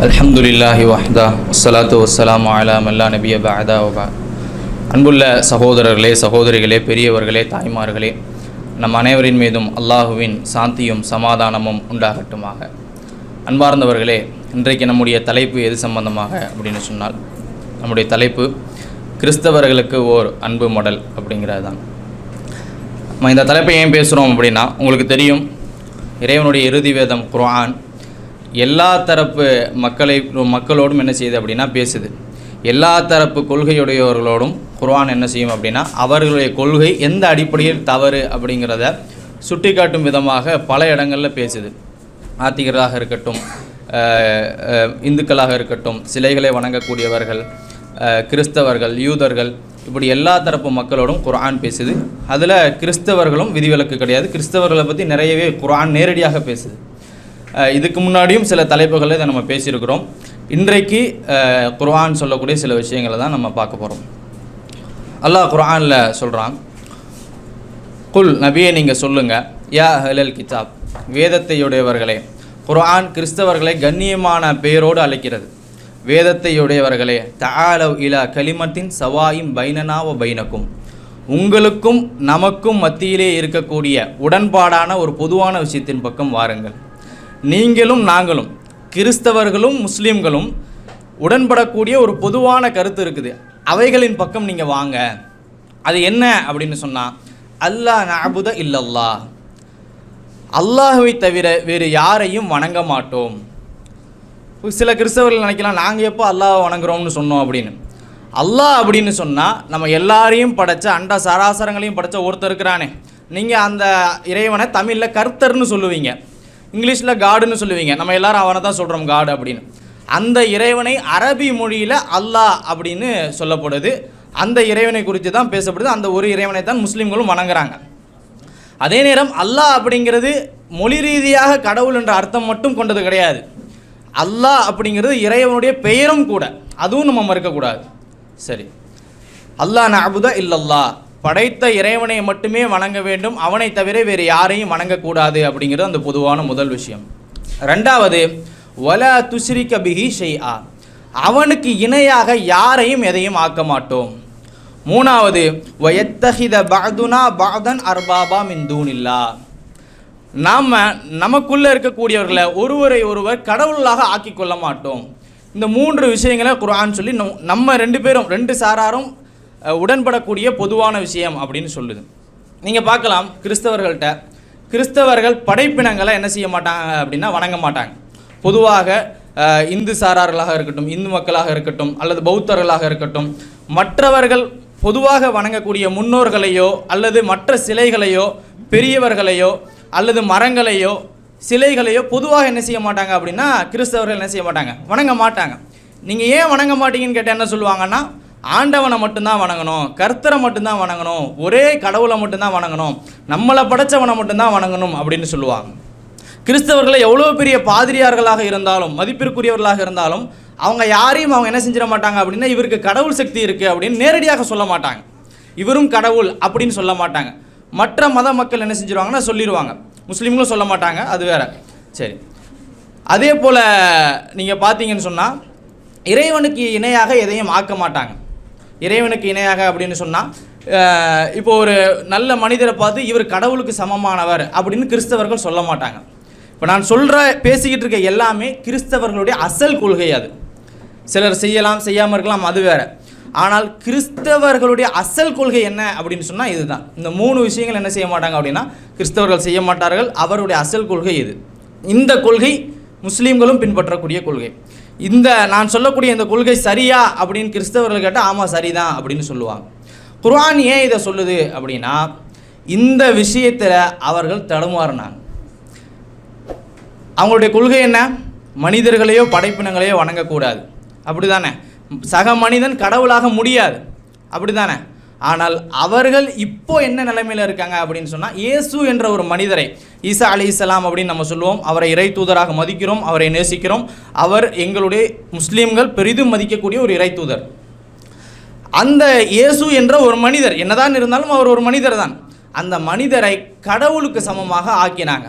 அல்ஹம்துலில்லாஹி வஹ்தா வஸ்ஸலாத்து வஸ்ஸலாமு அலா மல்லா நபிய பஅதா வபா அன்புள்ள சகோதரர்களே சகோதரிகளே பெரியவர்களே தாய்மார்களே நம் அனைவரின் மீதும் அல்லாஹுவின் சாந்தியும் சமாதானமும் உண்டாகட்டுமாக. அன்பார்ந்தவர்களே இன்றைக்கு நம்முடைய தலைப்பு எது சம்பந்தமாக அப்படின்னு சொன்னால் நம்முடைய தலைப்பு கிறிஸ்தவர்களுக்கு ஓர் அன்பு மடல் அப்படிங்கிறது தான் நம்ம இந்த தலைப்பை ஏன் பேசுகிறோம் அப்படின்னா உங்களுக்கு தெரியும் இறைவனுடைய இறுதி வேதம் குரான் எல்லா தரப்பு மக்களை மக்களோடும் என்ன செய்யுது அப்படின்னா பேசுது. எல்லா தரப்பு கொள்கையுடையவர்களோடும் குர்ஆன் என்ன செய்யும் அப்படின்னா அவர்களுடைய கொள்கை எந்த அடிப்படையில் தவறு அப்படிங்கிறத சுட்டிக்காட்டும் விதமாக பல இடங்களில் பேசுது. ஆத்திகராக இருக்கட்டும் இந்துக்களாக இருக்கட்டும் சிலைகளை வணங்கக்கூடியவர்கள் கிறிஸ்தவர்கள் யூதர்கள் இப்படி எல்லா தரப்பு மக்களோடும் குர்ஆன் பேசுது. அதில் கிறிஸ்தவர்களும் விதிவிலக்கு கிடையாது. கிறிஸ்தவர்களை பற்றி நிறையவே குர்ஆன் நேரடியாக பேசுது. இதுக்கு முன்னாடியும் சில தலைப்புகளை இதை நம்ம பேசியிருக்கிறோம். இன்றைக்கு குர்ஆன் சொல்லக்கூடிய சில விஷயங்களை தான் நம்ம பார்க்க போகிறோம் அல்லாஹ் குரானில் சொல்கிறான் குல் நபியை நீங்கள் சொல்லுங்கள் யா ஹலல் கிதாப். வேதத்தையுடையவர்களே குரான் கிறிஸ்தவர்களை கண்ணியமான பெயரோடு அழைக்கிறது. வேதத்தையுடையவர்களே தாலவ் இலா கலிமத்தின் சவாயும் பைனனாவ பைனக்கும். உங்களுக்கும் நமக்கும் மத்தியிலே இருக்கக்கூடிய உடன்பாடான ஒரு பொதுவான விஷயத்தின் பக்கம் வாருங்கள். நீங்களும் நாங்களும் கிறிஸ்தவர்களும் முஸ்லீம்களும் உடன்படக்கூடிய ஒரு பொதுவான கருத்து இருக்குது. அவைகளின் பக்கம் நீங்கள் வாங்க. அது என்ன அப்படின்னு சொன்னால் அல்லாஹ் நபுத இல்லல்லா. அல்லாஹுவை தவிர வேறு யாரையும் வணங்க மாட்டோம். சில கிறிஸ்தவர்கள் நினைக்கலாம் நாங்கள் எப்போ அல்லாஹ் வணங்குறோம்னு சொன்னோம் அப்படின்னு. அல்லாஹ் அப்படின்னு சொன்னால் நம்ம எல்லாரையும் படைச்ச அண்ட சராசரங்களையும் படைச்ச ஒருத்தர் இருக்கிறானே. நீங்கள் அந்த இறைவனை தமிழில் கர்த்தர்னு சொல்லுவீங்க. இங்கிலீஷில் காடுன்னு சொல்லுவீங்க. நம்ம எல்லாரும் அவனை தான் சொல்கிறோம் காடு அப்படின்னு. அந்த இறைவனை அரபி மொழியில் அல்லாஹ் அப்படின்னு சொல்லப்படுது. அந்த இறைவனை குறித்து தான் பேசப்படுது. அந்த ஒரு இறைவனை தான் முஸ்லீம்களும் வணங்குறாங்க. அதே நேரம் அல்லாஹ் அப்படிங்கிறது மொழி ரீதியாக கடவுள் என்ற அர்த்தம் மட்டும் கொண்டது கிடையாது. அல்லாஹ் அப்படிங்கிறது இறைவனுடைய பெயரும் கூட. அதுவும் நம்ம மறுக்கக்கூடாது. சரி. அல்லாஹ் நபுதா இல்லல்லா படைத்த இறைவனை மட்டுமே வணங்க வேண்டும். அவனை தவிர வேறு யாரையும் வணங்கக்கூடாது அப்படிங்கிறது அந்த பொதுவான முதல் விஷயம். ரெண்டாவது வல துஸ்ரிக பிஹி ஷெய்ஆ அவனுக்கு இணையாக யாரையும் எதையும் ஆக்க மாட்டோம். மூணாவது வயத்தஹித பஅதுனா பஅதன் அர்பாபா மிந்தூனில்லா நாம் நமக்குள்ளே இருக்கக்கூடியவர்களை ஒருவரை ஒருவர் கடவுளாக ஆக்கிக்கொள்ள மாட்டோம். இந்த மூன்று விஷயங்களை குரான் சொல்லி நம்ம ரெண்டு பேரும் ரெண்டு சாராரும் உடன்படக்கூடிய பொதுவான விஷயம் அப்படின்னு சொல்லுது. நீங்கள் பார்க்கலாம் கிறிஸ்தவர்கள்ட்ட. கிறிஸ்தவர்கள் படைப்பினங்களை என்ன செய்ய மாட்டாங்க அப்படின்னா வணங்க மாட்டாங்க. பொதுவாக இந்து சாரார்களாக இருக்கட்டும் இந்து மக்களாக இருக்கட்டும் அல்லது பௌத்தர்களாக இருக்கட்டும் மற்றவர்கள் பொதுவாக வணங்கக்கூடிய முன்னோர்களையோ அல்லது மற்ற சிலைகளையோ பெரியவர்களையோ அல்லது மரங்களையோ சிலைகளையோ பொதுவாக என்ன செய்ய மாட்டாங்க அப்படின்னா கிறிஸ்தவர்கள் என்ன செய்ய மாட்டாங்க? வணங்க மாட்டாங்க. நீங்கள் ஏன் வணங்க மாட்டீங்கன்னு கேட்டால் என்ன சொல்லுவாங்கன்னா ஆண்டவனை மட்டும்தான் வணங்கணும் கர்த்தரை மட்டும்தான் வணங்கணும் ஒரே கடவுளை மட்டும்தான் வணங்கணும் நம்மளை படைச்சவனை மட்டும்தான் வணங்கணும் அப்படின்னு சொல்லுவாங்க. கிறிஸ்தவர்களை எவ்வளோ பெரிய பாதிரியார்களாக இருந்தாலும் மதிப்பிற்குரியவர்களாக இருந்தாலும் அவங்க யாரையும் அவங்க என்ன செஞ்சிட மாட்டாங்க அப்படின்னா இவருக்கு கடவுள் சக்தி இருக்குது அப்படின்னு நேரடியாக சொல்ல மாட்டாங்க. இவரும் கடவுள் அப்படின்னு சொல்ல மாட்டாங்க. மற்ற மத மக்கள் என்ன செஞ்சிருவாங்கன்னா சொல்லிடுவாங்க முஸ்லீம்களும் சொல்ல மாட்டாங்க அது வேற. சரி. அதே போல் நீங்கள் பார்த்தீங்கன்னு சொன்னால் இறைவனுக்கு இணையாக எதையும் ஆக்க மாட்டாங்க. இறைவனுக்கு இணையாக அப்படின்னு சொன்னால் இப்போ ஒரு நல்ல மனிதரை பார்த்து இவர் கடவுளுக்கு சமமானவர் அப்படின்னு கிறிஸ்தவர்கள் சொல்ல மாட்டாங்க. இப்போ நான் சொல்கிற பேசிக்கிட்டு இருக்க எல்லாமே கிறிஸ்தவர்களுடைய அசல் கொள்கை அது. சிலர் செய்யலாம் செய்யாமல் இருக்கலாம் அது வேறு. ஆனால் கிறிஸ்தவர்களுடைய அசல் கொள்கை என்ன அப்படின்னு சொன்னால் இதுதான். இந்த மூணு விஷயங்கள் என்ன செய்ய மாட்டாங்க அப்படின்னா கிறிஸ்தவர்கள் செய்ய மாட்டார்கள் அவருடைய அசல் கொள்கை இது. இந்த கொள்கை முஸ்லீம்களும் பின்பற்றக்கூடிய கொள்கை. இந்த நான் சொல்லக்கூடிய இந்த கொள்கை சரியா அப்படின்னு கிறிஸ்தவர்கள் கேட்டால் ஆமாம் சரிதான் அப்படின்னு சொல்லுவாங்க. குர்ஆன் ஏன் இதை சொல்லுது அப்படின்னா இந்த விஷயத்தில் அவர்கள் தடுமாறினாங்க. அவங்களுடைய கொள்கை என்ன? மனிதர்களையோ படைப்பினங்களையோ வணங்கக்கூடாது. அப்படிதானே? சக மனிதன் கடவுளாக முடியாது. அப்படிதானே? ஆனால் அவர்கள் இப்போ என்ன நிலைமையில் இருக்காங்க அப்படின்னு சொன்னால் இயேசு என்ற ஒரு மனிதரை ஈசா அலி இஸ்லாம் அப்படின்னு நம்ம சொல்லுவோம் அவரை இறை தூதராக மதிக்கிறோம் அவரை நேசிக்கிறோம். அவர் எங்களுடைய முஸ்லீம்கள் பெரிதும் மதிக்கக்கூடிய ஒரு இறை தூதர். அந்த இயேசு என்ற ஒரு மனிதர் என்னதான் இருந்தாலும் அவர் ஒரு மனிதர் தான் அந்த மனிதரை கடவுளுக்கு சமமாக ஆக்கினாங்க.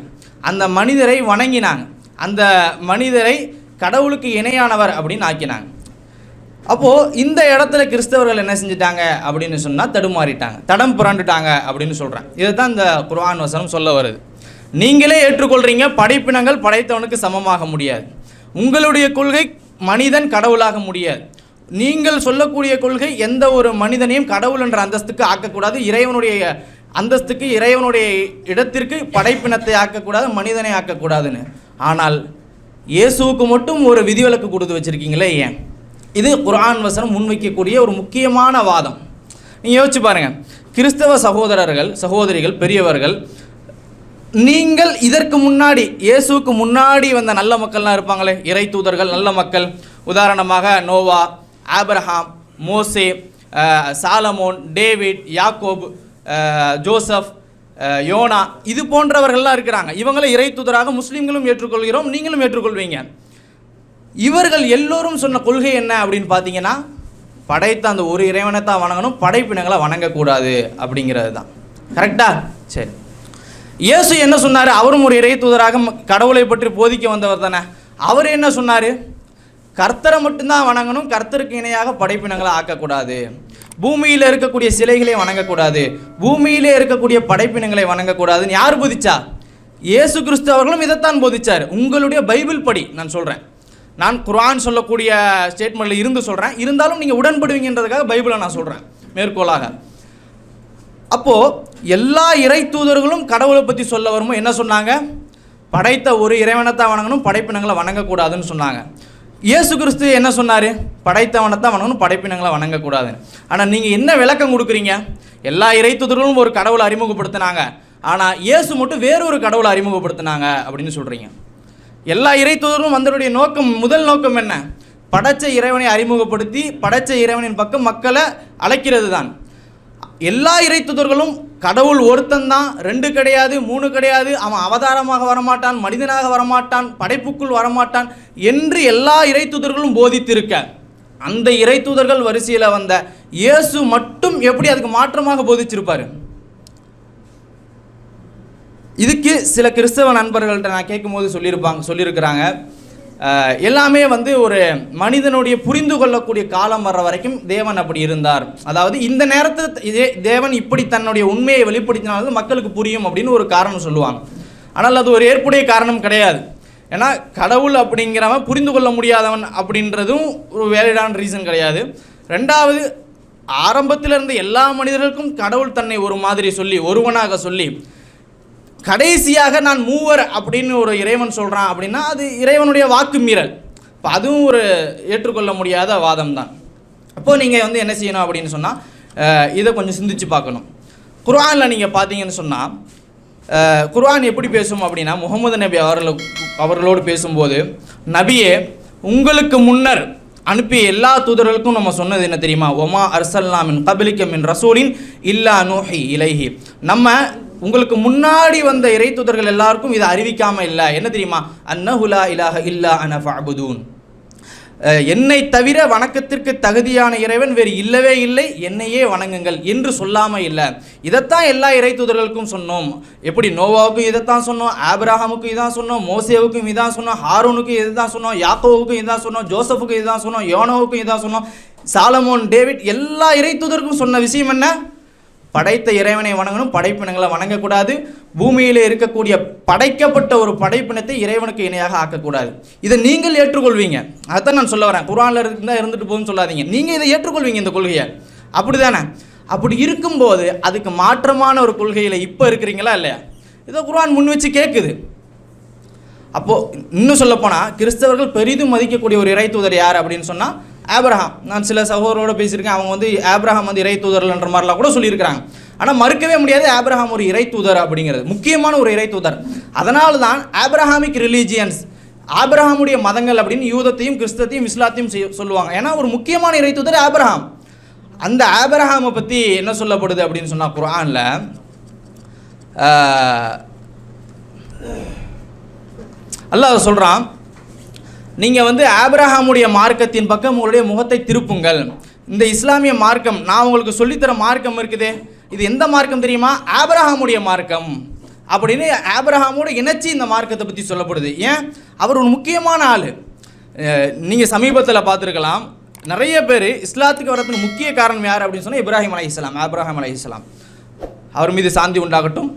அந்த மனிதரை வணங்கினாங்க. அந்த மனிதரை கடவுளுக்கு இணையானவர் அப்படின்னு ஆக்கினாங்க. அப்போது இந்த இடத்துல கிறிஸ்தவர்கள் என்ன செஞ்சிட்டாங்க அப்படின்னு சொன்னால் தடுமாறிட்டாங்க. தடம் புரண்டுட்டாங்க அப்படின்னு சொல்கிறேன் இதை தான் இந்த குர்ஆன் வசனம் சொல்ல வருது. நீங்களே ஏற்றுக்கொள்கிறீங்க படைப்பினங்கள் படைத்தவனுக்கு சமமாக முடியாது. உங்களுடைய கொள்கை மனிதன் கடவுளாக முடியாது. நீங்கள் சொல்லக்கூடிய கொள்கை எந்த ஒரு மனிதனையும் கடவுள் என்ற அந்தஸ்துக்கு ஆக்கக்கூடாது. இறைவனுடைய அந்தஸ்துக்கு இறைவனுடைய இடத்திற்கு படைப்பினத்தை ஆக்கக்கூடாது மனிதனை ஆக்கக்கூடாதுன்னு. ஆனால் இயேசுவுக்கு மட்டும் ஒரு விதிவிலக்கு கொடுத்து வச்சிருக்கீங்களே ஏன்? இது குரான் வசனம் முன்வைக்கக்கூடிய ஒரு முக்கியமான வாதம். நீங்கள் யோசிச்சு பாருங்கள் கிறிஸ்தவ சகோதரர்கள் சகோதரிகள் பெரியவர்கள் நீங்கள் இதற்கு முன்னாடி இயேசுவுக்கு முன்னாடி வந்த நல்ல மக்கள்லாம் இருப்பாங்களே? இறை தூதர்கள் நல்ல மக்கள். உதாரணமாக நோவா ஆப்ரஹாம் மோசே சாலமோன் டேவிட் யாக்கோப் ஜோசப் யோனா இது போன்றவர்கள்லாம் இருக்கிறாங்க. இவங்களை இறை தூதராக முஸ்லீம்களும் ஏற்றுக்கொள்கிறோம் நீங்களும் ஏற்றுக்கொள்வீங்க. இவர்கள் எல்லோரும் சொன்ன கொள்கை என்ன அப்படின்னு பார்த்தீங்கன்னா படைத்த அந்த ஒரு இறைவனை தான் வணங்கணும் படைப்பினங்களை வணங்கக்கூடாது அப்படிங்கிறது தான் கரெக்டா? சரி. இயேசு என்ன சொன்னார்? அவரும் ஒரு இறை தூதராக ம- கடவுளை பற்றி போதிக்க வந்தவர் தானே. அவர் என்ன சொன்னார்? கர்த்தரை மட்டும்தான் வணங்கணும் கர்த்தருக்கு இணையாக படைப்பினங்களை ஆக்கக்கூடாது. பூமியில் இருக்கக்கூடிய சிலைகளை வணங்கக்கூடாது. பூமியிலே இருக்கக்கூடிய படைப்பினங்களை வணங்கக்கூடாதுன்னு யார் போதிச்சா? இயேசு கிறிஸ்து அவர்களும் இதைத்தான் போதிச்சார். உங்களுடைய பைபிள் படி நான் சொல்கிறேன் நான் குரான் சொல்லக்கூடிய ஸ்டேட்மெண்ட்டில் இருந்து சொல்கிறேன் இருந்தாலும் நீங்கள் உடன்படுவீங்கன்றதுக்காக பைபிளை நான் சொல்கிறேன் மேற்கோளாக. அப்போது எல்லா இறை தூதர்களும் கடவுளை பற்றி சொல்ல வருமோ என்ன சொன்னாங்க? படைத்த ஒரு இறைவனைத்தான் வணங்கணும் படைப்பினங்களை வணங்கக்கூடாதுன்னு சொன்னாங்க. இயேசு கிறிஸ்து என்ன சொன்னார்? படைத்தவனை தான் வணங்கணும் படைப்பினங்களை வணங்கக்கூடாது. ஆனால் நீங்கள் என்ன விளக்கம் கொடுக்குறீங்க? எல்லா இறைத்துதர்களும் ஒரு கடவுளை அறிமுகப்படுத்தினாங்க. ஆனால் இயேசு மட்டும் வேறொரு கடவுளை அறிமுகப்படுத்தினாங்க அப்படின்னு சொல்கிறீங்க எல்லா இறை வந்தருடைய வந்தவருடைய நோக்கம் முதல் நோக்கம் என்ன? படைச்ச இறைவனை அறிமுகப்படுத்தி படைச்ச இறைவனின் பக்கம் மக்களை அழைக்கிறது தான் எல்லா இறைத்துதர்களும் கடவுள் ஒருத்தன் தான் ரெண்டு கிடையாது மூணு கிடையாது அவன் அவதாரமாக வரமாட்டான் மனிதனாக வரமாட்டான் படைப்புக்குள் வரமாட்டான் என்று எல்லா இறை தூதர்களும் போதித்திருக்க. அந்த இறை தூதர்கள் வரிசையில் வந்த இயேசு மட்டும் எப்படி அதுக்கு மாற்றமாக போதிச்சிருப்பார்? இதுக்கு சில கிறிஸ்தவ நண்பர்கள்ட்ட நான் கேட்கும்போது சொல்லியிருப்பாங்க சொல்லியிருக்கிறாங்க. எல்லாமே வந்து ஒரு மனிதனுடைய புரிந்து கொள்ளக்கூடிய காலம் வர்ற வரைக்கும் தேவன் அப்படி இருந்தார். அதாவது இந்த நேரத்தில் இதே தேவன் இப்படி தன்னுடைய உண்மையை வெளிப்படுத்தினாலும் மக்களுக்கு புரியும் அப்படின்னு ஒரு காரணம் சொல்லுவாங்க. ஆனால் அது ஒரு ஏற்புடைய காரணம் கிடையாது. ஏன்னா கடவுள் அப்படிங்கிறவன் புரிந்து கொள்ள முடியாதவன் அப்படின்றதும் ஒரு வேலிடான ரீசன் கிடையாது. ரெண்டாவது ஆரம்பத்தில் இருந்த எல்லா மனிதர்களுக்கும் கடவுள் தன்னை ஒரு மாதிரி சொல்லி ஒருவனாக சொல்லி கடைசியாக நான் மூவர் அப்படின்னு ஒரு இறைவன் சொல்கிறான் அப்படின்னா அது இறைவனுடைய வாக்கு மீறல் இப்போ அதுவும் ஒரு ஏற்றுக்கொள்ள முடியாத வாதம் தான் அப்போது நீங்கள் வந்து என்ன செய்யணும் அப்படின்னு சொன்னால் இதை கொஞ்சம் சிந்திச்சு பார்க்கணும். குர்ஆனில் நீங்கள் பார்த்தீங்கன்னு சொன்னால் குர்ஆன் எப்படி பேசும் அப்படின்னா முகமது நபி அவர்களுக்கு அவர்களோடு பேசும்போது நபியே உங்களுக்கு முன்னர் அனுப்பிய எல்லா தூதர்களுக்கும் நம்ம சொன்னது என்ன தெரியுமா? ஒமா அர்சல்லாமின் கபிலிக்கமின் ரசூலின் இல்லா நோஹி இலைஹி. நம்ம உங்களுக்கு முன்னாடி வந்த இறை தூதர்கள் எல்லாருக்கும் இதை அறிவிக்காம இல்லை. என்ன தெரியுமா? அன்னஹுலா இலாஹ இல்லா அன ஃபஅபுதூன். என்னை தவிர வணக்கத்திற்கு தகுதியான இறைவன் வேறு இல்லவே இல்லை. என்னையே வணங்குங்கள் என்று சொல்லாமல் இல்லை. இதைத்தான் எல்லா இறை தூதர்களுக்கும் சொன்னோம். எப்படி நோவாவுக்கும் இதைத்தான் சொன்னோம் ஆபிரஹாமுக்கும் இதான் சொன்னோம் மோசேவுக்கும் இதான் சொன்னோம் ஹாரூனுக்கும் இதுதான் சொன்னோம் யாக்கோவுக்கும் இதான் சொன்னோம் ஜோசஃபுக்கும் இதான் சொன்னோம் யோனோவுக்கும் இதான் சொன்னோம். சாலமோன் டேவிட் எல்லா இறை தூதருக்கும் சொன்ன விஷயம் என்ன? படைத்த இறைவனை வணங்கணும் படைப்பினங்களை வணங்கக்கூடாது. பூமியில் இருக்கக்கூடிய படைக்கப்பட்ட ஒரு படைப்பினத்தை இறைவனுக்கு இணையாக ஆக்கக்கூடாது. இதை நீங்கள் ஏற்றுக்கொள்வீங்க. அதான் நான் சொல்ல வரேன். குரானில் இருந்தால் இருந்துட்டு போகும்னு சொல்லாதீங்க. நீங்கள் இதை ஏற்றுக்கொள்வீங்க இந்த கொள்கையை. அப்படி தானே அப்படி இருக்கும்போது அதுக்கு மாற்றமான ஒரு கொள்கையில் இப்போ இருக்கிறீங்களா இல்லையா? இதை குர்ஆன் முன் வச்சு கேட்குது அப்போது இன்னும் சொல்லப்போனால் கிறிஸ்தவர்கள் பெரிதும் மதிக்கக்கூடிய ஒரு இறை தூதர் யார் அப்படின்னு சொன்னால் ஆப்ரஹாம் நான் சில சகோதரோட பேசியிருக்கேன். அவங்க வந்து ஆப்ரஹாம் வந்து இறை தூதர்ன்ற மாதிரிலாம் கூட சொல்லியிருக்கிறாங்க. ஆனால் மறுக்கவே முடியாது ஆப்ரஹாம் ஒரு இறை தூதர் அப்படிங்கிறது. முக்கியமான ஒரு இறை தூதர். அதனால தான் ஆப்ரஹாமிக் ரிலீஜியன்ஸ் ஆப்ரஹாமுடைய மதங்கள் அப்படின்னு யூதத்தையும் கிறிஸ்தத்தையும் இஸ்லாத்தையும் சொல்லுவாங்க. ஏன்னா ஒரு முக்கியமான இறை தூதர் ஆப்ரஹாம் அந்த ஆபரஹாமை பற்றி என்ன சொல்லப்படுது அப்படின்னு சொன்னால் குரானில் அல்லாஹ் சொல்கிறான் நீங்கள் வந்து ஆப்ரஹாமுடைய மார்க்கத்தின் பக்கம் உங்களுடைய முகத்தை திருப்புங்கள். இந்த இஸ்லாமிய மார்க்கம் நான் உங்களுக்கு சொல்லித்தர மார்க்கம் இருக்குது. இது எந்த மார்க்கம் தெரியுமா? ஆப்ரஹாமுடைய மார்க்கம். அப்படின்னு ஆபிரஹாமோட இணைச்சி இந்த மார்க்கத்தை பற்றி சொல்லப்படுது. ஏன்? அவர் ஒரு முக்கியமான ஆள். நீங்கள் சமீபத்தில் பார்த்துருக்கலாம். நிறைய பேர் இஸ்லாத்துக்கு வரதுக்கு முக்கிய காரணம் யார் அப்படின்னு சொன்னால் இப்ராஹிம் அலி இஸ்லாம் ஆப்ரஹாம் அலை இஸ்லாம் அவர் மீது சாந்தி உண்டாகட்டும்.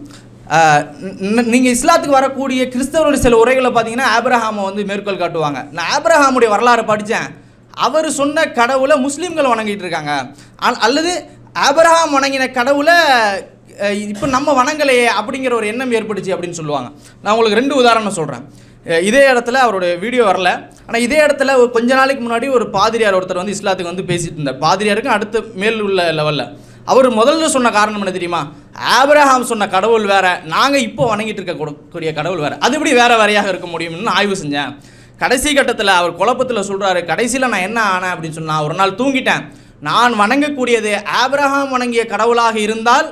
நீங்கள் இஸ்லாத்துக்கு வரக்கூடிய கிறிஸ்தவருடைய சில உரைகளை பார்த்தீங்கன்னா ஆப்ரஹாமை வந்து மேற்கோள் காட்டுவாங்க. நான் ஆப்ரஹாமுடைய வரலாறு படித்தேன் அவர் சொன்ன கடவுளை முஸ்லீம்கள் வணங்கிட்டு இருக்காங்க. அல்லது ஆபரஹாம் வணங்கின கடவுளை இப்போ நம்ம வணங்கலையே அப்படிங்கிற ஒரு எண்ணம் ஏற்பட்டுச்சு அப்படின்னு சொல்லுவாங்க. நான் உங்களுக்கு ரெண்டு உதாரணம் சொல்கிறேன் இதே இடத்துல அவருடைய வீடியோ வரல. ஆனால் இதே இடத்துல ஒரு கொஞ்ச நாளைக்கு முன்னாடி ஒரு பாதிரியார் ஒருத்தர் வந்து இஸ்லாத்துக்கு வந்து பேசிட்டு இருந்தார். பாதிரியாருக்கும் அடுத்த மேல் உள்ள லெவலில் அவர் முதல்ல சொன்ன காரணம் என்ன தெரியுமா? ஆபிரஹாம் சொன்ன கடவுள் வேற நாங்கள் இப்போ வணங்கிட்டு இருக்கக்கூடிய கடவுள் வேற. அது எப்படி வேற வேறையாக இருக்க முடியும்னு ஆய்வு செஞ்சேன். கடைசி கட்டத்தில் அவர் குழப்பத்தில் சொல்கிறாரு கடைசியில் நான் என்ன ஆனேன்? அப்படின்னு சொன்னால் ஒரு நாள் தூங்கிட்டேன். நான் வணங்கக்கூடியது ஆபிரஹாம் வணங்கிய கடவுளாக இருந்தால்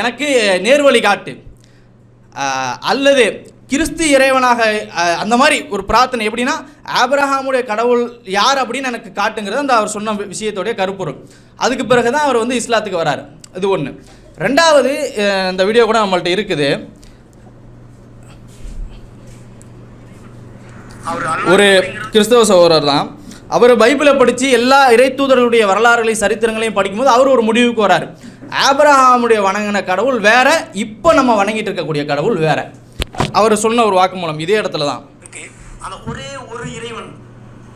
எனக்கு நேர்வழி காட்டு. அல்லது கிறிஸ்து இறைவனாக அந்த மாதிரி ஒரு பிரார்த்தனை எப்படின்னா ஆபிரஹாமுடைய கடவுள் யார் அப்படின்னு எனக்கு காட்டுங்கிறது அந்த அவர் சொன்ன விஷயத்தோடைய கருப்பொருள். அதுக்கு பிறகு தான் அவர் வந்து இஸ்லாத்துக்கு வராரு. இது ஒன்று ரெண்டாவது இந்த வீடியோ கூட நம்மள்ட்ட இருக்குது. ஒரு கிறிஸ்தவ சகோதரர் தான். அவர் பைபிளை படித்து எல்லா இறைத்தூதர்களுடைய வரலாறுகளையும் சரித்திரங்களையும் படிக்கும்போது அவர் ஒரு முடிவுக்கு வராரு. ஆபிரஹாமுடைய வணங்கின கடவுள் வேற இப்போ நம்ம வணங்கிட்டு இருக்கக்கூடிய கடவுள் வேற. அவர் சொன்ன ஒரு வாக்குமூலம் இதே இடத்துல தான். ஒரே ஒரு இறைவன்.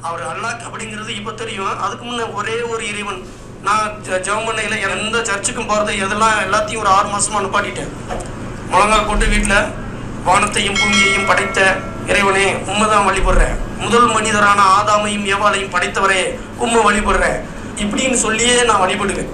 அவர் அல்லாஹ் அப்படிங்கிறது இப்ப தெரியும். அதுக்கு முன்ன ஒரே ஒரு இறைவன். நான் ஜ- எந்த சர்ச்சுக்கும் போகிறது எதெல்லாம் எல்லாத்தையும் ஒரு ஆறு மாதமாக அனுப்பாட்டிட்டேன் முழங்கால் போட்டு வீட்டில் வானத்தையும் பூமியையும் படைத்த இறைவனே உண்மைதான் வழிபடுறேன். முதல் மனிதரான ஆதாமையும் ஏவாலையும் படைத்தவரே உண்மை வழிபடுறேன். இப்படின்னு சொல்லியே நான் வழிபடுவேன்.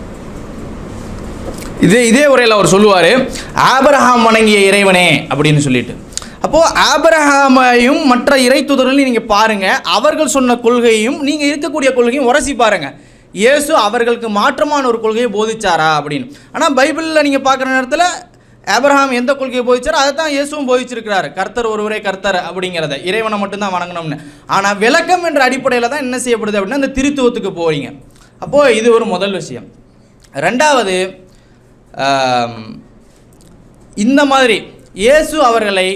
இதே இதே உரையில் அவர் சொல்லுவார் ஆபரஹாம் வணங்கிய இறைவனே அப்படின்னு சொல்லிட்டு. அப்போது ஆபரஹாமையும் மற்ற இறை தூதர்களையும் நீங்கள் பாருங்கள் அவர்கள் சொன்ன கொள்கையும் நீங்கள் இருக்கக்கூடிய கொள்கையும் உரசி பாருங்கள் இயேசு அவர்களுக்கு மாற்றமான ஒரு கொள்கையை போதிச்சாரா அப்படின்னு. ஆனால் பைபிளில் நீங்கள் பார்க்குற நேரத்தில் ஆபிரஹாம் எந்த கொள்கையை போதிச்சாரோ அதை தான் இயேசுவும் போதிச்சிருக்கிறாரு. கர்த்தர் ஒருவரே கர்த்தர் அப்படிங்கிறத. இறைவனை மட்டும்தான் வணங்கணும்னு. ஆனால் விளக்கம் என்ற அடிப்படையில் தான் என்ன செய்யப்படுது அப்படின்னா அந்த திருத்துவத்துக்கு போகிறீங்க அப்போது இது ஒரு முதல் விஷயம். ரெண்டாவது இந்த மாதிரி இயேசு அவர்களை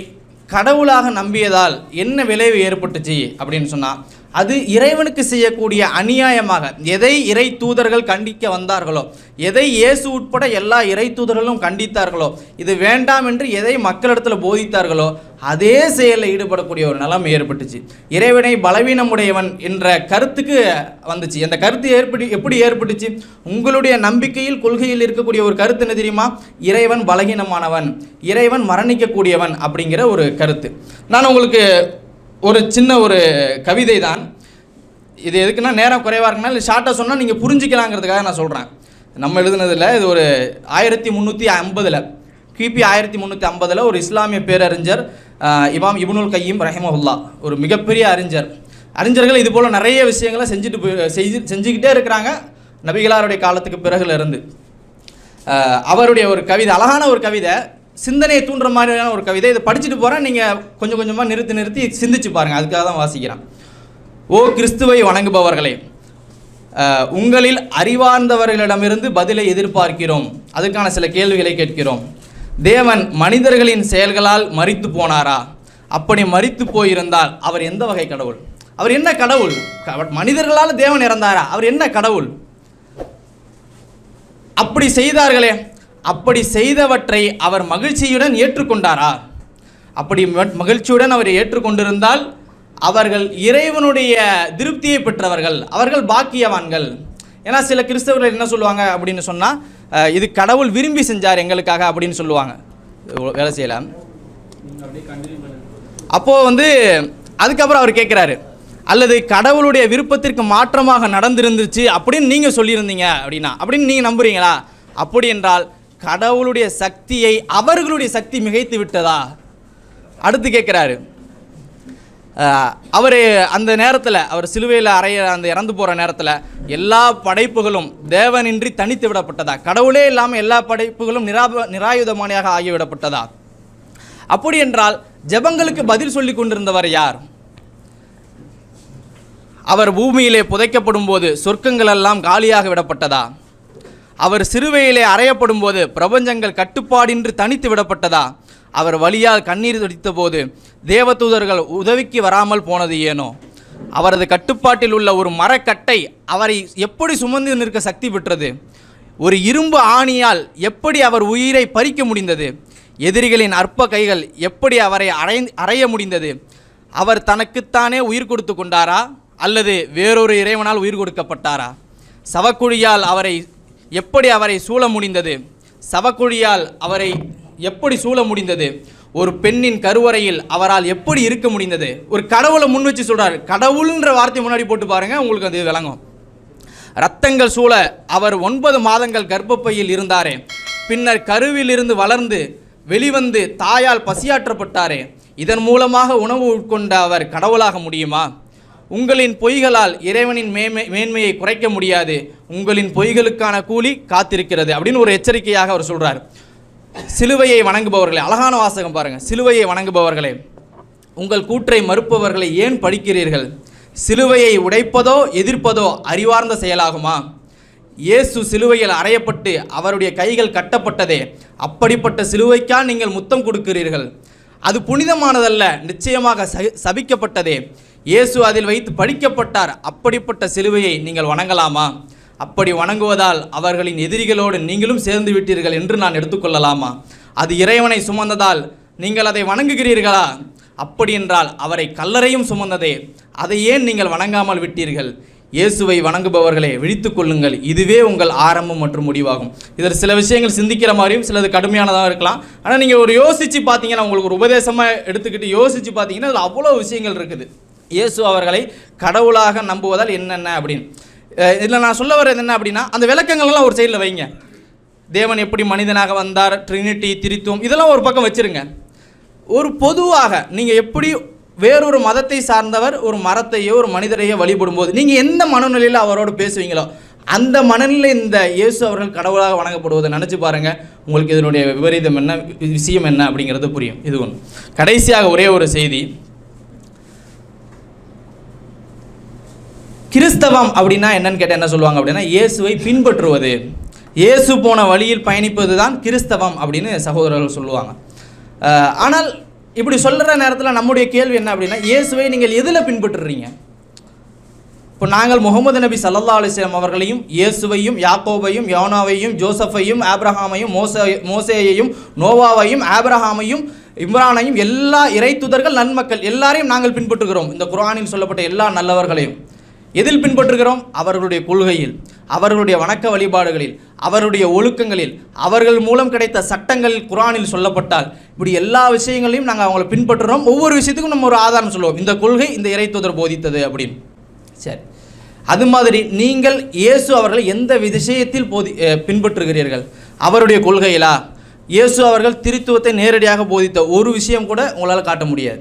கடவுளாக நம்பியதால் என்ன விளைவு ஏற்பட்டுச்சு அப்படின்னு சொன்னால் அது இறைவனுக்கு செய்யக்கூடிய அநியாயமாக. எதை இறை தூதர்கள் கண்டிக்க வந்தார்களோ எதை இயேசு உட்பட எல்லா இறை தூதர்களும் கண்டித்தார்களோ இது வேண்டாம் என்று எதை மக்களிடத்தில் போதித்தார்களோ அதே செயலில் ஈடுபடக்கூடிய ஒரு நிலைமை ஏற்பட்டுச்சு. இறைவனை பலவீனமுடையவன் என்ற கருத்துக்கு வந்துச்சு. அந்த கருத்து ஏற்பட்டு எப்படி ஏற்பட்டுச்சு? உங்களுடைய நம்பிக்கையில் கொள்கையில் இருக்கக்கூடிய ஒரு கருத்து என்ன தெரியுமா? இறைவன் பலகீனமானவன் இறைவன் மரணிக்கக்கூடியவன் அப்படிங்கிற ஒரு கருத்து. நான் உங்களுக்கு ஒரு சின்ன ஒரு கவிதை தான் இது எதுக்குன்னா நேரம் குறைவாக இருக்குன்னா இல்லை ஷார்ட்டாக சொன்னால் நீங்கள் புரிஞ்சிக்கலாங்கிறதுக்காக நான் சொல்கிறேன் நம்ம எழுதுனதில் இது ஒரு ஆயிரத்தி முந்நூற்றி ஐம்பதில் கிபி ஆயிரத்தி முந்நூற்றி ஐம்பதில் ஒரு இஸ்லாமிய பேரறிஞர் இமாம் இபுனுல் கையீம் ரஹிமஹுல்லா ஒரு மிகப்பெரிய அறிஞர். அறிஞர்கள் இது போல் நிறைய விஷயங்களை செஞ்சுட்டு போய் செஞ்சு செஞ்சுக்கிட்டே இருக்கிறாங்க நபிகளாருடைய காலத்துக்கு பிறகுல இருந்து. அவருடைய ஒரு கவிதை அழகான ஒரு கவிதை சிந்தனையை தூண்டுற மாதிரியான ஒரு கவிதை. இதை படிச்சுட்டு போகிறேன் நீங்கள் கொஞ்சம் கொஞ்சமாக நிறுத்தி நிறுத்தி சிந்திச்சு பாருங்கள் அதுக்காக தான் வாசிக்கிறேன். ஓ கிறிஸ்துவை வணங்குபவர்களே உங்களில் அறிவார்ந்தவர்களிடமிருந்து பதிலை எதிர்பார்க்கிறோம். அதுக்கான சில கேள்விகளை கேட்கிறோம். தேவன் மனிதர்களின் செயல்களால் மறித்து போனாரா? அப்படி மறித்து போயிருந்தால் அவர் எந்த வகை கடவுள்? அவர் என்ன கடவுள்? மனிதர்களால் தேவன் இறந்தாரா? அவர் என்ன கடவுள்? அப்படி செய்தார்களே அப்படி செய்தவற்றை அவர் மகிழ்ச்சியுடன் ஏற்றுக்கொண்டாரா? அப்படி மகிழ்ச்சியுடன் அவர் ஏற்றுக்கொண்டிருந்தால் அவர்கள் இறைவனுடைய திருப்தியை பெற்றவர்கள் அவர்கள் பாக்கியவான்கள். ஏன்னா சில கிறிஸ்தவர்கள் என்ன சொல்லுவாங்க அப்படின்னு சொன்னால் இது கடவுள் விரும்பி செஞ்சார் எங்களுக்காக அப்படின்னு சொல்லுவாங்க. வேலை செய்யலாம். அப்போது வந்து அதுக்கப்புறம் அவர் கேட்குறாரு அல்லது கடவுளுடைய விருப்பத்திற்கு மாற்றமாக நடந்திருந்துச்சு அப்படின்னு நீங்கள் சொல்லியிருந்தீங்க அப்படின்னா அப்படின்னு நீங்கள் நம்புறீங்களா? அப்படி என்றால் கடவுளுடைய சக்தியை அவர்களுடைய சக்தி மிகைத்து விட்டதா? அடுத்து கேட்குறாரு. அவர் அந்த நேரத்தில் அவர் சிலுவையில் அறைய அந்த இறந்து போகிற நேரத்தில் எல்லா படைப்புகளும் தேவனின்றி தனித்து விடப்பட்டதா? கடவுளே இல்லாமல் எல்லா படைப்புகளும் நிராப நிராயுதமானியாக ஆகிவிடப்பட்டதா? அப்படி என்றால் ஜெபங்களுக்கு பதில் சொல்லி கொண்டிருந்தவர் யார்? அவர் பூமியிலே புதைக்கப்படும் போது சொர்க்கங்கள் எல்லாம் காலியாக விடப்பட்டதா? அவர் சிறுவையிலே அறையப்படும் போது பிரபஞ்சங்கள் கட்டுப்பாடின்றி தனித்து விடப்பட்டதா? அவர் வழியால் கண்ணீர் துடித்த போது தேவதூதர்கள் உதவிக்கு வராமல் போனது ஏனோ? அவரது கட்டுப்பாட்டில் உள்ள ஒரு மரக்கட்டை அவரை எப்படி சுமந்து நிற்க சக்தி பெற்றது? ஒரு இரும்பு ஆணியால் எப்படி அவர் உயிரை பறிக்க முடிந்தது? எதிரிகளின் அற்ப கைகள் எப்படி அவரை அறை அறைய முடிந்தது? அவர் தனக்குத்தானே உயிர் கொடுத்து கொண்டாரா? அல்லது வேறொரு இறைவனால் உயிர் கொடுக்கப்பட்டாரா? சவக்குழியால் அவரை எப்படி அவரை சூழ முடிந்தது? சவக்குழியால் அவரை எப்படி சூழ முடிந்தது? ஒரு பெண்ணின் கருவறையில் அவரால் எப்படி இருக்க முடிந்தது? ஒரு கடவுளை முன் வச்சு சொல்கிறார் கடவுள்ன்ற வார்த்தை முன்னாடி போட்டு பாருங்கள் உங்களுக்கு அது விளங்கும். ரத்தங்கள் சூழ அவர் ஒன்பது மாதங்கள் கர்ப்பப்பையில் இருந்தாரே. பின்னர் கருவிலிருந்து வளர்ந்து வெளிவந்து தாயால் பசியாற்றப்பட்டாரே. இதன் மூலமாக உணவு உட்கொண்ட அவர் கடவுளாக முடியுமா? உங்களின் பொய்களால் இறைவனின் மேன்மை மேன்மையை குறைக்க முடியாது. உங்களின் பொய்களுக்கான கூலி காத்திருக்கிறது அப்படின்னு ஒரு எச்சரிக்கையாக அவர் சொல்கிறார் சிலுவையை வணங்குபவர்களே அழகான வாசகம் பாருங்கள் சிலுவையை வணங்குபவர்களே உங்கள் கூற்றை மறுப்பவர்களை ஏன் படிக்கிறீர்கள்? சிலுவையை உடைப்பதோ எதிர்ப்பதோ அறிவார்ந்த செயலாகுமா? இயேசு சிலுவையில் அறையப்பட்டு அவருடைய கைகள் கட்டப்பட்டதே. அப்படிப்பட்ட சிலுவைக்கா நீங்கள் முத்தம் கொடுக்கிறீர்கள். அது புனிதமானதல்ல நிச்சயமாக ச- சபிக்கப்பட்டதே. இயேசு அதில் வைத்து படிக்கப்பட்டார். அப்படிப்பட்ட சிலுவையை நீங்கள் வணங்கலாமா? அப்படி வணங்குவதால் அவர்களின் எதிரிகளோடு நீங்களும் சேர்ந்து விட்டீர்கள் என்று நான் எடுத்துக்கொள்ளலாமா? அது இறைவனை சுமந்ததால் நீங்கள் அதை வணங்குகிறீர்களா? அப்படி என்றால் அவரை கல்லறையும் சுமந்ததே. அதை ஏன் நீங்கள் வணங்காமல் விட்டீர்கள்? இயேசுவை வணங்குபவர்களை விழித்து கொள்ளுங்கள். இதுவே உங்கள் ஆரம்பம் மற்றும் முடிவாகும். இதில் சில விஷயங்கள் சிந்திக்கிற மாதிரியும் சிலது கடுமையானதாக இருக்கலாம். ஆனால் நீங்கள் ஒரு யோசித்து பார்த்தீங்கன்னா உங்களுக்கு ஒரு உபதேசமாக எடுத்துக்கிட்டு யோசித்து பார்த்தீங்கன்னா அதில் அவ்வளோ விஷயங்கள் இருக்குது. இயேசு அவர்களை கடவுளாக நம்புவதால் என்னென்ன அப்படின்னு. இதில் நான் சொல்ல வர்றது என்ன அப்படின்னா அந்த விளக்கங்கள்லாம் ஒரு சைடில் வைங்க. தேவன் எப்படி மனிதனாக வந்தார் ட்ரினிட்டி திருத்துவம் இதெல்லாம் ஒரு பக்கம் வச்சிருங்க. ஒரு பொதுவாக நீங்கள் எப்படி வேறொரு மதத்தை சார்ந்தவர் ஒரு மரத்தையோ ஒரு மனிதரையோ வழிபடும்போது நீங்கள் எந்த மனநிலையில் அவரோடு பேசுவீங்களோ அந்த மனநிலை இந்த இயேசு அவர்கள் கடவுளாக வணங்கப்படுவதை நினச்சி பாருங்கள் உங்களுக்கு இதனுடைய விபரீதம் என்ன விஷயம் என்ன அப்படிங்கிறது புரியும். இது ஒன்று கடைசியாக ஒரே ஒரு செய்தி. கிறிஸ்தவம் அப்படின்னா என்னன்னு கேட்டால் என்ன சொல்லுவாங்க அப்படின்னா இயேசுவை பின்பற்றுவது. இயேசு போன வழியில் பயணிப்பது தான் கிறிஸ்தவம் அப்படின்னு சகோதரர்கள் சொல்லுவாங்க. ஆனால் இப்படி சொல்கிற நேரத்தில் நம்முடைய கேள்வி என்ன அப்படின்னா இயேசுவை நீங்கள் எதில் பின்பற்றுறீங்க? இப்போ நாங்கள் முகமது நபி சல்லா அலிஸ்லாம் அவர்களையும் இயேசுவையும் யாக்கோபையும் யோனாவையும் ஜோசஃபையும் ஆப்ரஹாமையும் மோசே மோசேயையும் நோவாவையும் ஆப்ரஹாமையும் இம்ரானையும் எல்லா இறைத்துதர்கள் நன்மக்கள் எல்லாரையும் நாங்கள் பின்பற்றுகிறோம். இந்த குரானில் சொல்லப்பட்ட எல்லா நல்லவர்களையும். எதில் பின்பற்றுகிறோம்? அவர்களுடைய கொள்கையில் அவர்களுடைய வணக்க வழிபாடுகளில். அவருடைய ஒழுக்கங்களில் அவர்கள் மூலம் கிடைத்த சட்டங்கள் குரானில் சொல்லப்பட்டால் இப்படி எல்லா விஷயங்களையும் நாங்கள் அவங்கள பின்பற்றுறோம். ஒவ்வொரு விஷயத்துக்கும் நம்ம ஒரு ஆதாரம் சொல்லுவோம். இந்த கொள்கை இந்த இறைத்துதர் போதித்தது அப்படின்னு. சரி. அது மாதிரி நீங்கள் இயேசு அவர்களை எந்த விஷயத்தில் போதி பின்பற்றுகிறீர்கள்? அவருடைய கொள்கையிலா? இயேசு அவர்கள் திருத்துவத்தை நேரடியாக போதித்த ஒரு விஷயம் கூட உங்களால் காட்ட முடியாது.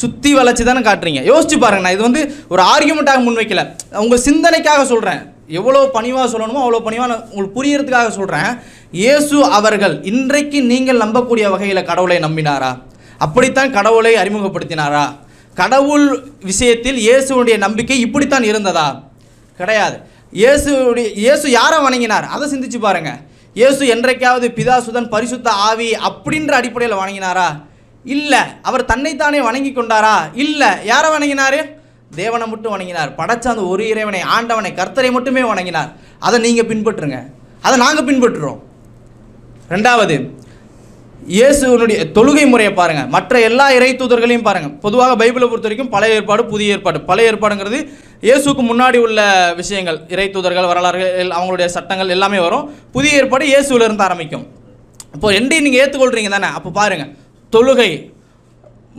சுற்றி வளர்ச்சி தானே காட்டுறீங்க. யோசிச்சு பாருங்க நான் இது வந்து ஒரு ஆர்கியூமெண்ட்டாக முன்வைக்கல. உங்கள் சிந்தனைக்காக சொல்கிறேன் எவ்வளோ பணிவாக சொல்லணுமோ அவ்வளோ பணிவாக நான் உங்களுக்கு புரியறதுக்காக சொல்கிறேன் இயேசு அவர்கள் இன்றைக்கு நீங்கள் நம்பக்கூடிய வகையில் கடவுளை நம்பினாரா? அப்படித்தான் கடவுளை அறிமுகப்படுத்தினாரா? கடவுள் விஷயத்தில் இயேசுவுடைய நம்பிக்கை இப்படித்தான் இருந்ததா? கிடையாது. இயேசுடைய இயேசு யாரை வணங்கினார்? அதை சிந்திச்சு பாருங்க. இயேசு என்றைக்காவது பிதாசுதன் பரிசுத்த ஆவி அப்படின்ற அடிப்படையில் வணங்கினாரா? இல்லை. அவர் தன்னைத்தானே வணங்கி கொண்டாரா? இல்லை. யாரை வணங்கினாரு? தேவனை மட்டும் வணங்கினார். படைச்ச அந்த ஒரு இறைவனை ஆண்டவனை கர்த்தரை மட்டுமே வணங்கினார். அதை நீங்கள் பின்பற்றுங்க. அதை நாங்கள் பின்பற்றுறோம். ரெண்டாவது இயேசுனுடைய தொழுகை முறையை பாருங்கள் மற்ற எல்லா இறை தூதர்களையும் பாருங்கள் பொதுவாக பைபிளை பொறுத்த வரைக்கும் பழைய ஏற்பாடு புதிய ஏற்பாடு. பழைய ஏற்பாடுங்கிறது இயேசுக்கு முன்னாடி உள்ள விஷயங்கள். இறை தூதர்கள் வரலாறுகள் எல்- அவங்களுடைய சட்டங்கள் எல்லாமே வரும். புதிய ஏற்பாடு இயேசுவிலிருந்து ஆரம்பிக்கும். இப்போ ரெண்டையும் நீங்கள் ஏற்றுக்கொள்கிறீங்க தானே அப்போ பாருங்கள் தொழுகை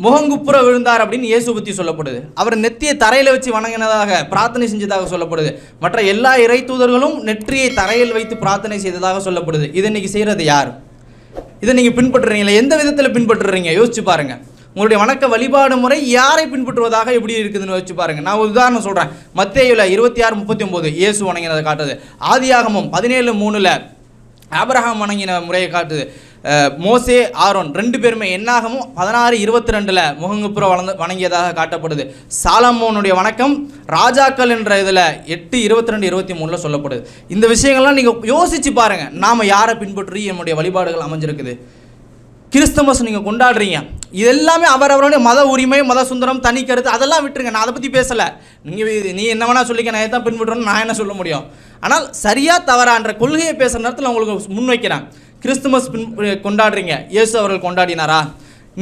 முகங்குப்புற விழுந்தார் அப்படின்னு இயேசு பற்றி சொல்லப்படுது. அவர் நெத்தியை தரையில் வச்சு வணங்கினதாக பிரார்த்தனை செஞ்சதாக சொல்லப்படுது. மற்ற எல்லா இறை தூதர்களும் நெற்றியை தரையில் வைத்து பிரார்த்தனை செய்ததாக சொல்லப்படுது. இதை இன்றைக்கி செய்கிறது யார்? இதை நீங்கள் பின்பற்றுறீங்களா? எந்த விதத்தில் பின்பற்றுறீங்க? யோசிச்சு பாருங்கள் உங்களுடைய வணக்க வழிபாடு முறை யாரை பின்பற்றுவதாக எப்படி இருக்குதுன்னு வச்சு பாருங்க. நான் ஒரு உதாரணம் சொல்கிறேன் மத்தேயில் இருபத்தி ஆறு முப்பத்தி ஒம்பது இயேசு வணங்கினதை காட்டுது. ஆதியாகமும் பதினேழு மூணில் ஆபிரகாம் வணங்கின முறையை காட்டுது. மோசே ஆரோன் ரெண்டு பேருமே என்னாகமும் பதினாறு இருபத்தி ரெண்டில் முகங்குப்புற வளர்ந்து வணங்கியதாக காட்டப்படுது. சாலமோனுடைய வணக்கம் ராஜாக்கள் என்ற இதில் எட்டு இருபத்தி ரெண்டு இருபத்தி மூணில் சொல்லப்படுது. இந்த விஷயங்கள்லாம் நீங்கள் யோசிச்சு பாருங்கள் நாம் யாரை பின்பற்றி என்னுடைய வழிபாடுகள் அமைஞ்சிருக்குது? கிறிஸ்தமஸ் நீங்கள் கொண்டாடுறீங்க. இது எல்லாமே அவரவருடைய மத உரிமை மத சுந்தரம் தனி கருத்து அதெல்லாம் விட்டுருங்க. நான் அதை பற்றி பேசலை. நீங்கள் நீ என்ன வேணால் சொல்லிக்க நான் தான் பின்பற்றணும்னு நான் என்ன சொல்ல முடியும்? ஆனால் சரியாக தவறான்ற கொள்கையை பேசுகிற நேரத்தில் நான் உங்களுக்கு முன்வைக்கிறேன். கிறிஸ்துமஸ் பின் கொண்டாடுறீங்க. இயேசு அவர்கள் கொண்டாடினாரா?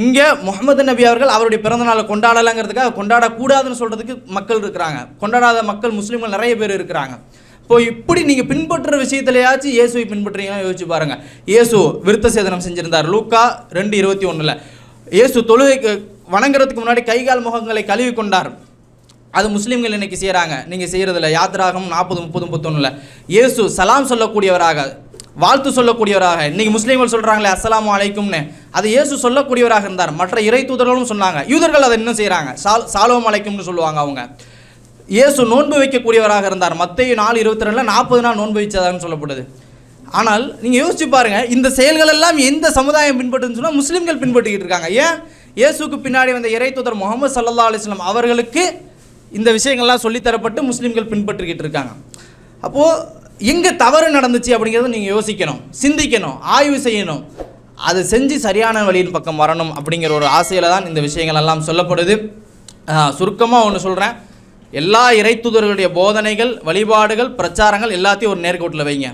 இங்கே முகமது நபி அவர்கள் அவருடைய பிறந்தநாளை கொண்டாடலைங்கிறதுக்காக கொண்டாடக்கூடாதுன்னு சொல்கிறதுக்கு மக்கள் இருக்கிறாங்க. கொண்டாடாத மக்கள் முஸ்லீம்கள் நிறைய பேர் இருக்கிறாங்க. இப்போ இப்படி நீங்கள் பின்பற்றுற விஷயத்துலையாச்சும் இயேசுவை பின்பற்றுறீங்கன்னா யோசிச்சு பாருங்கள் இயேசு விருத்த சேதனம் செஞ்சுருந்தார். லூக்கா ரெண்டு இருபத்தி ஒன்றில் இயேசு தொழுகைக்கு வணங்குறதுக்கு முன்னாடி கைகால் முகங்களை கழுவி கொண்டார். அது முஸ்லீம்கள் இன்னைக்கு செய்கிறாங்க நீங்கள் செய்கிறதில்ல யாத்திராகம் நாற்பது முப்பது முப்பத்தொன்னில் இயேசு சலாம் சொல்லக்கூடியவராக வாழ்த்து சொல்லக்கூடியவராக. இன்னைக்கு முஸ்லீம்கள் சொல்கிறாங்களே அஸ்லாம் அலைக்கும்னு. அது இயேசு சொல்லக்கூடியவராக இருந்தார். மற்ற இறை தூதர்களும் சொன்னாங்க. யூதர்கள் அதை இன்னும் செய்கிறாங்க சால் சாலோம் அலைக்கும்னு சொல்லுவாங்க அவங்க. இயேசு நோன்பு வைக்கக்கூடியவராக இருந்தார். மத்திய நாலு இருபத்தி ரெண்டில் நாற்பது நாள் நோன்பு வச்சதான்னு சொல்லப்படுது. ஆனால் நீங்கள் யோசிச்சு பாருங்க இந்த செயல்கள் எல்லாம் எந்த சமுதாயம் பின்பற்றுன்னு சொன்னால் முஸ்லீம்கள் பின்பற்றிக்கிட்டு இருக்காங்க. ஏன்? இயேசுக்கு பின்னாடி வந்த இறை தூதர் முகமது சல்லா அலிஸ்லாம் அவர்களுக்கு இந்த விஷயங்கள்லாம் சொல்லித்தரப்பட்டு முஸ்லீம்கள் பின்பற்றிக்கிட்டு இருக்காங்க. அப்போது எங்கே தவறு நடந்துச்சு அப்படிங்கிறத நீங்கள் யோசிக்கணும் சிந்திக்கணும் ஆய்வு செய்யணும். அது செஞ்சு சரியான வழியின் பக்கம் வரணும் அப்படிங்கிற ஒரு ஆசையில் தான் இந்த விஷயங்கள் எல்லாம் சொல்லப்படுது. சுருக்கமாக ஒன்று சொல்கிறேன் எல்லா இறைத்துதர்களுடைய போதனைகள் வழிபாடுகள் பிரச்சாரங்கள் எல்லாத்தையும் ஒரு நேர்கோட்டில் வைங்க.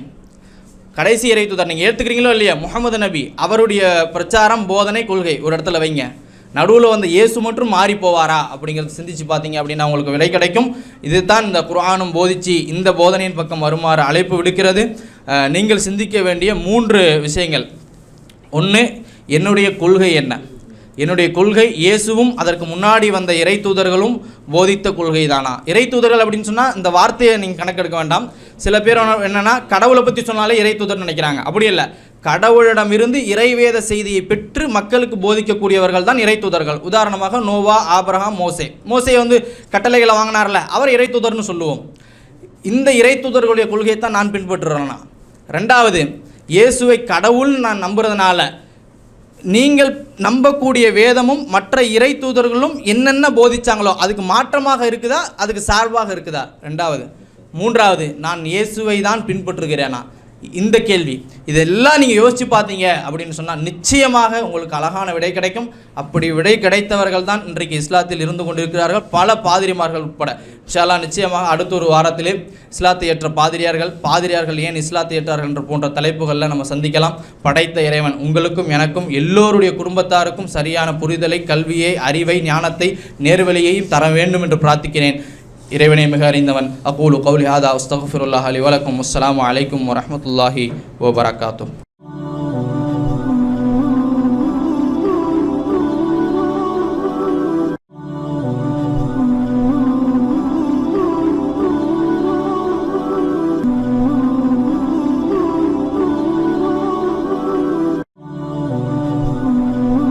கடைசி இறைத்துதர் நீங்கள் ஏற்றுக்கிறீங்களோ இல்லையா முகமது நபி அவருடைய பிரச்சாரம் போதனை கொள்கை ஒரு இடத்துல வைங்க. நடுவில் வந்து இயேசு மட்டும் மாறி போவாரா அப்படிங்கிறத சிந்திச்சு பார்த்தீங்க அப்படின்னா உங்களுக்கு விலை கிடைக்கும். இதுதான் இந்த குரானும் போதிச்சு இந்த போதனையின் பக்கம் வருமாறு அழைப்பு விடுக்கிறது. நீங்கள் சிந்திக்க வேண்டிய மூன்று விஷயங்கள். ஒன்று என்னுடைய கொள்கை என்ன? என்னுடைய கொள்கை இயேசுவும் அதற்கு முன்னாடி வந்த இறை தூதர்களும் போதித்த கொள்கை தானா? இறை தூதர்கள் அப்படின்னு சொன்னால் இந்த வார்த்தையை நீங்கள் கணக்கெடுக்க வேண்டாம். சில பேர் என்னென்னா கடவுளை பற்றி சொன்னாலே இறை தூதர் நினைக்கிறாங்க. அப்படி இல்லை. கடவுளிடமிருந்து இறைவேத செய்தியை பெற்று மக்களுக்கு போதிக்கக்கூடியவர்கள் தான் இறை தூதர்கள். உதாரணமாக நோவா ஆபரகாம் மோசே. மோசே வந்து கட்டளைகளை வாங்கினார்ல அவர் இறை தூதர்னு சொல்லுவோம். இந்த இறை தூதர்களுடைய கொள்கையை தான் நான் பின்பற்றுறேன்னா. ரெண்டாவது இயேசுவை கடவுள்னு நான் நம்புறதுனால நீங்கள் நம்பக்கூடிய வேதமும் மற்ற இறை தூதர்களும் என்னென்ன போதிச்சாங்களோ அதுக்கு மாற்றமாக இருக்குதா அதுக்கு சார்பாக இருக்குதா? ரெண்டாவது. மூன்றாவது நான் இயேசுவை தான் பின்பற்றுகிறேனா இந்த கேள்வி. இதெல்லாம் நீங்கள் யோசித்து பார்த்தீங்க அப்படின்னு சொன்னால் நிச்சயமாக உங்களுக்கு அழகான விடை கிடைக்கும். அப்படி விடை கிடைத்தவர்கள் தான் இன்றைக்கு இஸ்லாத்தில் இருந்து கொண்டிருக்கிறார்கள். பல பாதிரிமார்கள் உட்பட. ஷாலா நிச்சயமாக அடுத்த ஒரு வாரத்திலே இஸ்லாத்தை ஏற்ற பாதிரியார்கள் பாதிரியார்கள் ஏன் இஸ்லாத்தை ஏற்றார்கள் என்ற போன்ற தலைப்புகளில் நம்ம சந்திக்கலாம். படைத்த இறைவன் உங்களுக்கும் எனக்கும் எல்லோருடைய குடும்பத்தாருக்கும் சரியான புரிதலை கல்வியை அறிவை ஞானத்தை நேர்வழியையும் தர வேண்டும் என்று பிரார்த்திக்கிறேன். இறைவனை மிக அறிந்தவன் அகூலு கௌலி ஹாதா அஸ்தகுஃபிருல்லாஹ் அலி வலக்கும் அஸ்ஸலாமு அலைக்கும் வரஹ்மத்துல்லாஹி வபரகாத்துஹ்